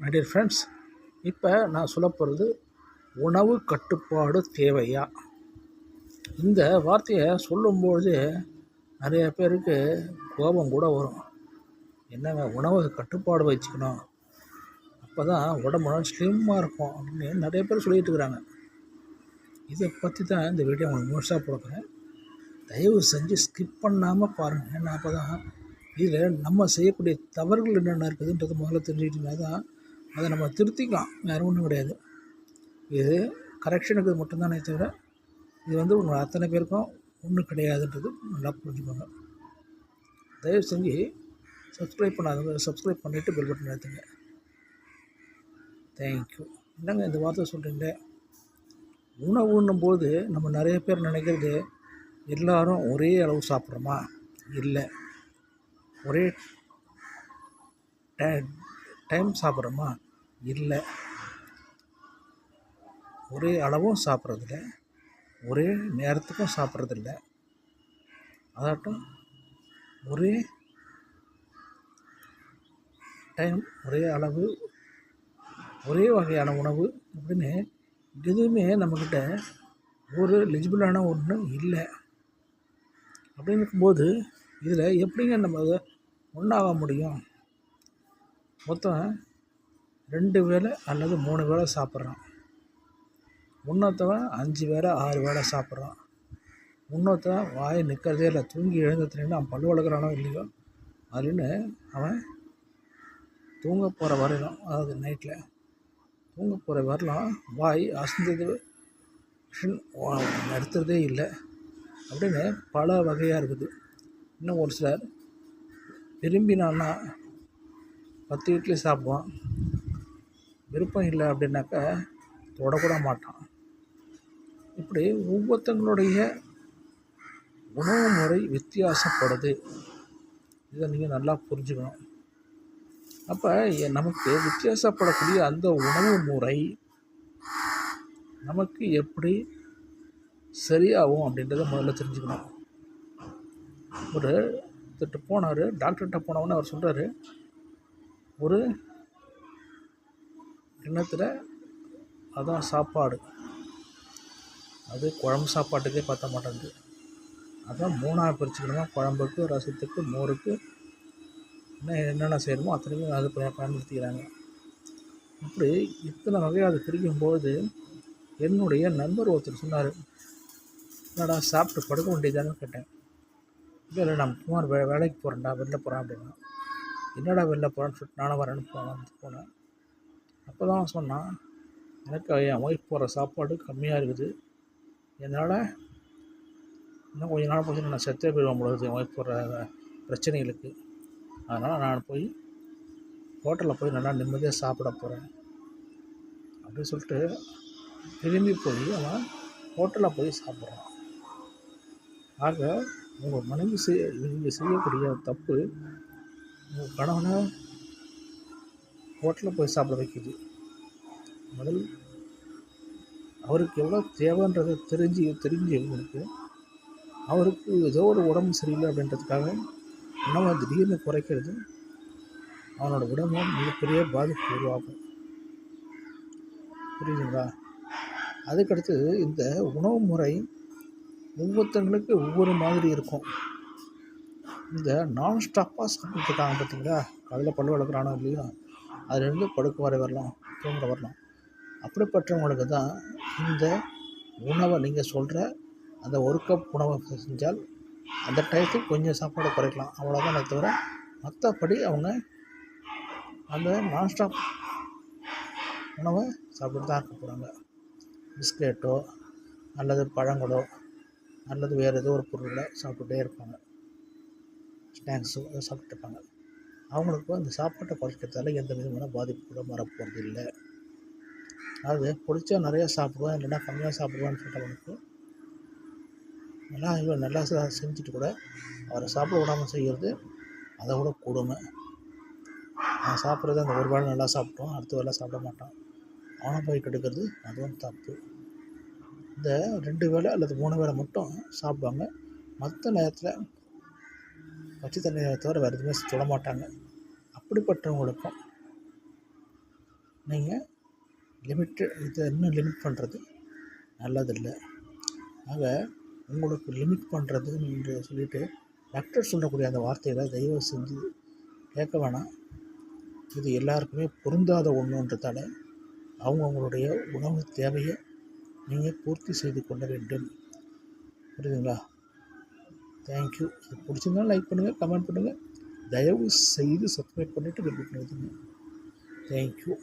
My dear friends இப்போ நான் சொல்ல போகிறது உணவு கட்டுப்பாடு தேவையா? இந்த வார்த்தையை சொல்லும்பொழுது நிறைய பேருக்கு கோபம் கூட வரும். என்னங்க உணவு கட்டுப்பாடு வச்சுக்கணும். அப்போ தான் உடம்பு ஸ்லிம்மாக இருக்கும் அப்படின்னு நிறைய பேர் சொல்லிகிட்டு இருக்கிறாங்க. இதை பற்றி தான் இந்த வீடியோ உங்களுக்கு முழுசாக கொடுக்குறேன் தயவு செஞ்சு ஸ்கிப் பண்ணாமல் பாருங்கள் ஏன்னா அப்போ தான் இதில் நம்ம செய்யக்கூடிய தவறுகள் என்னென்ன இருக்குதுன்றது முதல்ல தெரிஞ்சுக்கிட்டீங்கன்னா தான் அதை நம்ம திருத்திக்கலாம். வேறு ஒன்றும் கிடையாது. இது கரெக்ஷனுக்கு மட்டும்தானே தவிர இது வந்து உங்கள் அத்தனை பேருக்கும் ஒன்றும் கிடையாதுன்றது நல்லா புரிஞ்சுக்கோங்க. தயவு செஞ்சு சப்ஸ்கிரைப் பண்ணாதவங்க சப்ஸ்கிரைப் பண்ணிவிட்டு பெல் பட்டன் எடுத்துங்க தேங்க்யூ என்னங்க இந்த வார்த்தை சொல்கிறீங்களே உணவுன்னும் போது நம்ம நிறைய பேர் நினைக்கிறது எல்லோரும் ஒரே அளவு சாப்பிட்றோமா? இல்லை. ஒரே டை டைம் சாப்பிட்றோமா? இல்லை. ஒரே அளவும் சாப்பிட்றதில்ல. ஒரே நேரத்துக்கும் சாப்பிட்றதில்ல. அதாட்டும் ஒரே டைம் ஒரே அளவு ஒரே வகையான உணவு அப்படின்னு எதுவுமே நம்மக்கிட்ட ஒரு எலிஜிபிளான ஒன்று இல்லை. அப்படின்னு இருக்கும்போது இதில் எப்படிங்க நம்ம அதை ஒன்றாக முடியும்? மொத்தம் ரெண்டு வேளை அல்லது மூணு வேளை சாப்பிட்றான். இன்னொருத்தவன் அஞ்சு வேளை ஆறு வேளை சாப்பிட்றான். இன்னொருத்தவன் வாய் நிற்கிறதே இல்லை. தூங்கி எழுந்ததுலேருந்து அவன் பல்லு வளர்க்குறானோ இல்லையோ அப்படின்னு அவன் தூங்க போகிற வரலாம் அதாவது நைட்டில் தூங்க போகிற வரலாம் வாய் அசந்தது நிறுத்துறதே இல்லை. அப்படின்னு பல வகையாக இருக்குது. இன்னும் ஒரு சிலர் விரும்பினான்னா பத்து இட்லி சாப்பிடுவான். விருப்பம் இல்லை அப்படின்னாக்கா தொடக்கூட மாட்டான். இப்படி ஒவ்வொருத்தங்களுடைய உணவு முறை வித்தியாசப்படுது. இதை நீங்கள் நல்லா புரிஞ்சுக்கணும். அப்போ நமக்கு வித்தியாசப்படக்கூடிய அந்த உணவு முறை நமக்கு எப்படி சரியாகும் அப்படின்றத முதல்ல தெரிஞ்சுக்கணும். ஒரு திட்டு போனார் டாக்டர்கிட்ட போனவொன்னே அவர் சொல்கிறாரு ஒரு எண்ணத்தில் அதான் சாப்பாடு. அது குழம்பு சாப்பாட்டுக்கே பற்ற மாட்டேங்குது. அதான் மூணாக பிரிச்சுக்கணும்? குழம்புக்கு ரசத்துக்கு மோருக்கு. என்ன என்னென்ன செய்யணுமோ அத்தனையும் அது பயன்படுத்திக்கிறாங்க. இப்படி இத்தனை வகையாக அதை பிரிக்கும்போது என்னுடைய நண்பர் ஒருத்தர் சொன்னார் என்னடா சாப்பிட்டு படுக்க வேண்டியதானு கேட்டேன். இல்லை இல்லை நான் குமார் வே வேலைக்கு போகிறேன்டா வெளில போகிறேன் அப்படின்னா. என்னடா வெளில போகிறேன்னு சொல்லிட்டு நானும் வரேன்னு போனேன் போனேன். அப்போ தான் சொன்னான் எனக்கு என் ஒய்ஃப் போகிற சாப்பாடு கம்மியாக இருக்குது. என்னால் இன்னும் கொஞ்ச நாள் போச்சு நான் செத்தே போயிடுவேன் பொழுது என் ஒய்ஃப் போகிற பிரச்சனைகளுக்கு. அதனால் நான் போய் ஹோட்டலில் போய் நல்லா நிம்மதியாக சாப்பிட போகிறேன் அப்படின்னு சொல்லிட்டு திரும்பி போய் அவன் ஹோட்டலில் போய் சாப்பிட்றான். ஆக உங்கள் மனைவி செய்ய நீங்கள் செய்யக்கூடிய தப்பு உங்கள் கணவனை ஹோட்டலில் போய் சாப்பிட வைக்கிது. முதல் அவருக்கு எவ்வளோ தேவைன்றதை தெரிஞ்சு தெரிஞ்சு இவங்களுக்கு. அவருக்கு ஏதோ ஒரு உடம்பு சரியில்லை அப்படின்றதுக்காக உணவை திடீர்னு குறைக்கிறது அவனோட உடம்பு மிகப்பெரிய பாதிப்பு உருவாகும். புரியுதுங்களா? அதுக்கடுத்து இந்த உணவு முறை ஒவ்வொருத்தங்களுக்கு ஒவ்வொரு மாதிரி இருக்கும். இந்த நான் ஸ்டாப்பாக சாப்பிட்டுருக்காங்க பார்த்தீங்களா காலையில் பல்லு வளர்க்குறானோ இல்லையோ? அதுலேருந்து படுக்க வரை வரலாம் தூங்குற வரலாம். அப்படிப்பட்டவங்களுக்கு தான் இந்த உணவை நீங்கள் சொல்கிற அந்த ஒரு கப் உணவை செஞ்சால் அந்த டயத்துக்கு கொஞ்சம் சாப்பாடு குறைக்கலாம். அவ்வளோதானே தவிர மற்றபடி அவங்க அந்த நான்ஸ்டாப் உணவை சாப்பிட்டு தான் இருக்க போகிறாங்க பிஸ்கெட்டோ அல்லது பழங்களோ அல்லது வேறு ஏதோ ஒரு பொருளை சாப்பிட்டுட்டே இருப்பாங்க. ஸ்நாக்ஸோ அதை சாப்பிட்டுருப்பாங்க அவங்களுக்கு அந்த சாப்பாட்டை குறைக்கிறதால எந்த விதமான பாதிப்பு கூட வரப்போகிறது இல்லை. அதாவது பிடிச்சா நிறையா சாப்பிடுவேன் இல்லைன்னா கம்மியாக சாப்பிடுவேன்னு சொல்கிறவனுக்கு நல்லா இவன் நல்லா செஞ்சுட்டு கூட அவரை சாப்பிட விடாமல் செய்கிறது அதை விட கொடுமை. அவன் சாப்பிட்றது அந்த ஒரு வேளை நல்லா சாப்பிட்டோம் அடுத்த வேளை சாப்பிட மாட்டான். அவனை போய் கெடுக்கிறது அதுவும் தப்பு. இந்த ரெண்டு வேளை அல்லது மூணு வேளை மட்டும் சாப்பிடுவாங்க மற்ற நேரத்தில் பச்சை தண்ணியை தவிர வேறு எதுவுமே தொட மாட்டாங்க. அப்படிப்பட்டவங்களுக்கும் நீங்கள் லிமிட்டு இதை இன்னும் லிமிட் பண்ணுறது நல்லதில்லை. ஆக உங்களுக்கு லிமிட் பண்ணுறது என்று சொல்லிட்டு டாக்டர் சொல்லக்கூடிய அந்த வார்த்தைகளை தயவு செஞ்சு கேட்க வேணாம். இது எல்லாருக்குமே பொருந்தாத ஒன்றுன்றதால அவங்கவுங்களுடைய உணவு தேவையை நீங்கள் பூர்த்தி செய்து கொள்ள வேண்டும். புரியுதுங்களா? தேங்க்யூ இது பிடிச்சிருந்தா லைக் பண்ணுங்கள் கமெண்ட் பண்ணுங்கள் தயவு செய்து சப்ஸ்கிரைப் பண்ணிவிட்டு பெல் பட்டன் தேங்க்யூ